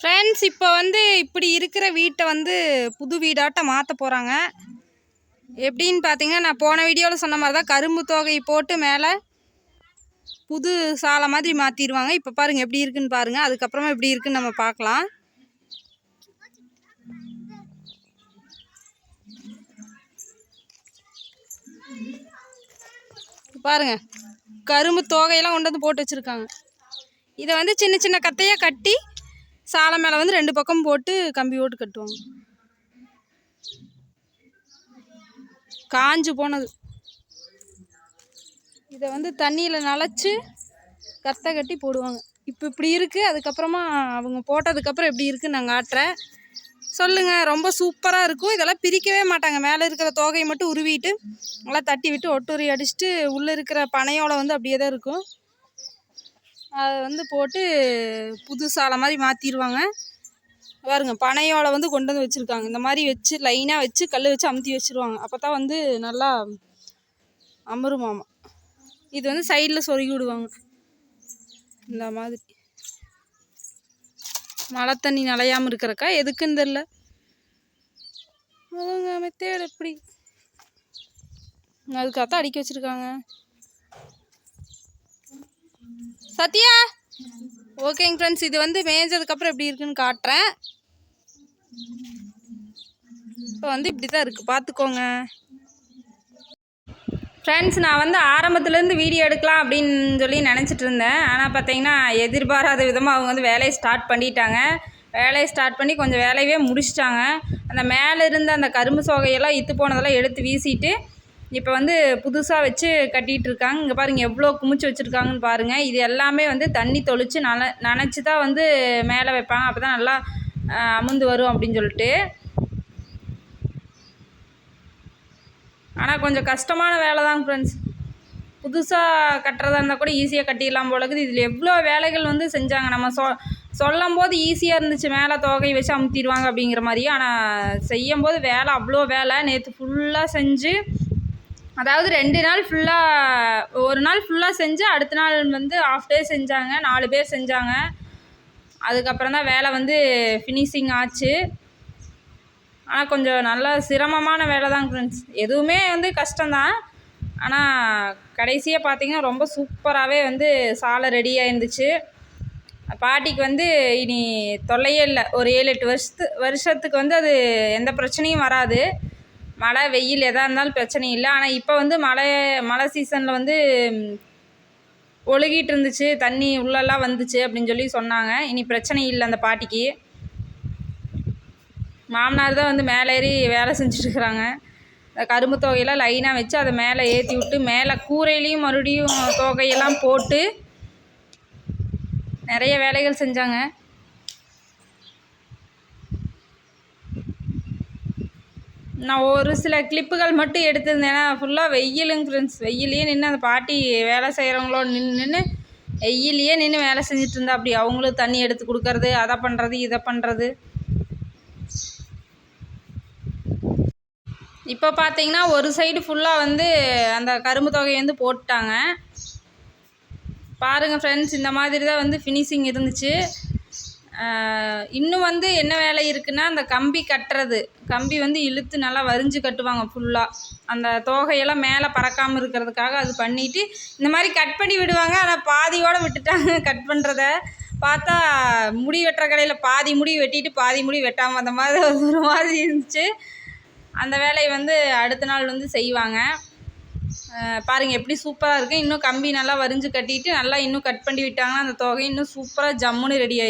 Friends இப்போ வந்து இப்படி இருக்கிற வீட்டை வந்து புது வீடாட்ட மாற்ற போகிறாங்க எப்படின்னு பார்த்தீங்கன்னா நான் போன வீடியோவில் சொன்ன மாதிரி தான் கரும்பு தொகை போட்டு மேலே புது சாலை மாதிரி மாற்றிடுவாங்க இப்போ பாருங்கள் எப்படி இருக்குன்னு பாருங்கள் அதுக்கப்புறமா எப்படி இருக்குன்னு நம்ம பார்க்கலாம். பாருங்க கரும்பு தோகையெல்லாம் கொண்டு வந்து போட்டு வச்சுருக்காங்க. இதை வந்து சின்ன சின்ன கத்தையாக கட்டி சாலை மேலே வந்து ரெண்டு பக்கம் போட்டு கம்பி ஓட்டு கட்டுவாங்க. காஞ்சு போனது. இதை வந்து தண்ணியில் நனைச்சி கத்தை கட்டி போடுவாங்க. இப்போ இப்படி இருக்குது அதுக்கப்புறமா அவங்க போட்டதுக்கப்புறம் எப்படி இருக்குன்னு நான் காட்டுறேன். சொல்லுங்கள் ரொம்ப சூப்பராக இருக்கும். இதெல்லாம் பிரிக்கவே மாட்டாங்க. மேலே இருக்கிற தோகையை மட்டும் உருவிட்டு நல்லா தட்டி விட்டு ஒட்டுரி அடிச்சுட்டு உள்ளே இருக்கிற பனையோட வந்து அப்படியே தான் இருக்கும். அதை வந்து போட்டு புது சாலை மாதிரி மாற்றிடுவாங்க பாருங்க பனையோலை வந்து கொண்டு வந்து வச்சுருக்காங்க. இந்த மாதிரி வச்சு லைனாக வச்சு கல் வச்சு அமுத்தி வச்சுருவாங்க. அப்போ தான் வந்து நல்லா அமருமாமா இது வந்து சைடில் சொருகி விடுவாங்க. இந்த மாதிரி. மழை தண்ணி நனையாமல் இருக்கிறக்கா எதுக்குன்னு தெரில அவங்க மெத்தேடு எப்படி? அதுக்காகத்தான் அடிக்க வச்சுருக்காங்க. சத்யா? ஓகேங்க ஃப்ரெண்ட்ஸ் இது வந்து மேய்ஞ்சதுக்கப்புறம் எப்படி இருக்குன்னு காட்டுறேன். இப்போ வந்து இப்படி தான் இருக்குது பார்த்துக்கோங்க. ஃப்ரெண்ட்ஸ் நான் வந்து ஆரம்பத்துலேருந்து வீடியோ எடுக்கலாம் அப்படின்னு சொல்லி நினச்சிட்டு இருந்தேன். ஆனால் பார்த்தீங்கன்னா எதிர்பாராத விதமாக அவங்க வந்து வேலையை ஸ்டார்ட் பண்ணிட்டாங்க. வேலையை ஸ்டார்ட் பண்ணி கொஞ்சம் வேலையவே முடிச்சிட்டாங்க. அந்த மேலே இருந்த அந்த கரும்பு சோகையெல்லாம் இத்து போனதெல்லாம் எடுத்து வீசிட்டு இப்போ வந்து புதுசாக வச்சு கட்டிகிட்டு இருக்காங்க இங்கே பாருங்கள் எவ்வளோ குமிச்சு வச்சுருக்காங்கன்னு பாருங்கள் இது எல்லாமே வந்து தண்ணி தொளிச்சு நன நனைச்சி தான் வந்து மேலே வைப்பாங்க. அப்போ தான் நல்லா அமுந்து வரும் அப்படின்னு சொல்லிட்டு. ஆனால் கொஞ்சம் கஷ்டமான வேலை தான் ஃப்ரெண்ட்ஸ் புதுசாக கட்டுறதா இருந்தால் கூட ஈஸியாக கட்டிடலாம் போலக்குது இதில் எவ்வளோ வேலைகள் வந்து செஞ்சாங்க. நம்ம சொ சொல்லும் போது ஈஸியாக இருந்துச்சு. மேலே தொகை வச்சு அமுத்திடுவாங்க அப்படிங்கிற மாதிரி ஆனால் செய்யும் போது வேலை அவ்வளோ வேலை. நேற்று ஃபுல்லாக செஞ்சு அதாவது ரெண்டு நாள் ஃபுல்லாக ஒரு நாள் ஃபுல்லாக செஞ்சு அடுத்த நாள் வந்து ஆஃப் டே செஞ்சாங்க நாலு பேர் செஞ்சாங்க. அதுக்கப்புறம் தான் வேலை வந்து ஃபினிஷிங் ஆச்சு. ஆனால் கொஞ்சம் நல்லா சிரமமான வேலை தான் ஃப்ரெண்ட்ஸ் எதுவுமே வந்து கஷ்டம்தான் ஆனால் கடைசியாக பார்த்திங்கன்னா ரொம்ப சூப்பராகவே வந்து சாலை ரெடியாக இருந்துச்சு பாட்டிக்கு வந்து இனி தொல்லையே இல்லை. ஒரு ஏழு எட்டு வருஷத்து வருஷத்துக்கு வந்து அது எந்த பிரச்சனையும் வராது. மழை வெயில் எதாக இருந்தாலும் பிரச்சனை இல்லை. ஆனால் இப்போ வந்து மழை மழை சீசனில் வந்து ஒழுகிட்டு இருந்துச்சு. தண்ணி உள்ளெல்லாம் வந்துச்சு அப்படின்னு சொல்லி சொன்னாங்க. இனி பிரச்சனை இல்லை அந்த பாட்டிக்கு. மாமனார் தான் வந்து மேலே ஏறி வேலை செஞ்சுட்ருக்குறாங்க இந்த கரும்பு தொகையெல்லாம் லைனாக வச்சு அதை மேலே ஏற்றி விட்டு மேலே கூரையிலையும் மறுபடியும் தொகையெல்லாம் போட்டு நிறைய வேலைகள் செஞ்சாங்க. நான் ஒரு சில கிளிப்புகள் மட்டும் எடுத்திருந்தேன். ஏன்னா ஃபுல்லாக வெயிலுங்க ஃப்ரெண்ட்ஸ் வெயிலையே நின்று அந்த பாட்டி வேலை செய்கிறவங்களோ நின்று நின்று வெயிலையே நின்று வேலை செஞ்சுட்டு இருந்தா அப்படி அவங்களும் தண்ணி எடுத்து கொடுக்கறது அதை பண்ணுறது இதை பண்ணுறது இப்போ பார்த்தீங்கன்னா ஒரு சைடு ஃபுல்லாக வந்து அந்த கரும்பு தொகையை வந்து போட்டுட்டாங்க. பாருங்கள் ஃப்ரெண்ட்ஸ் இந்த மாதிரி தான் வந்து ஃபினிஷிங் இருந்துச்சு. இன்னும் வந்து என்ன வேலை இருக்குன்னா அந்த கம்பி கட்டுறது. கம்பி வந்து இழுத்து நல்லா வரிஞ்சு கட்டுவாங்க ஃபுல்லாக அந்த தோகையெல்லாம் மேலே பறக்காமல் இருக்கிறதுக்காக அது பண்ணிவிட்டு இந்த மாதிரி கட் பண்ணி விடுவாங்க. ஆனால் பாதியோடு விட்டுட்டாங்க கட் பண்ணுறத பார்த்தா முடி வெட்டுற கடையில் பாதி முடி வெட்டிட்டு பாதி முடி வெட்டாமல் அந்த மாதிரி ஒரு மாதிரி இருந்துச்சு. அந்த வேலையை வந்து அடுத்த நாள் வந்து செய்வாங்க. பாருங்கள் எப்படி சூப்பராக இருக்குது இன்னும் கம்பி நல்லா வரிஞ்சு கட்டிட்டு நல்லா இன்னும் கட் பண்ணி விட்டாங்கன்னா அந்த தொகை இன்னும் சூப்பராக ஜம்முன்னு ரெடி ஆயிடும்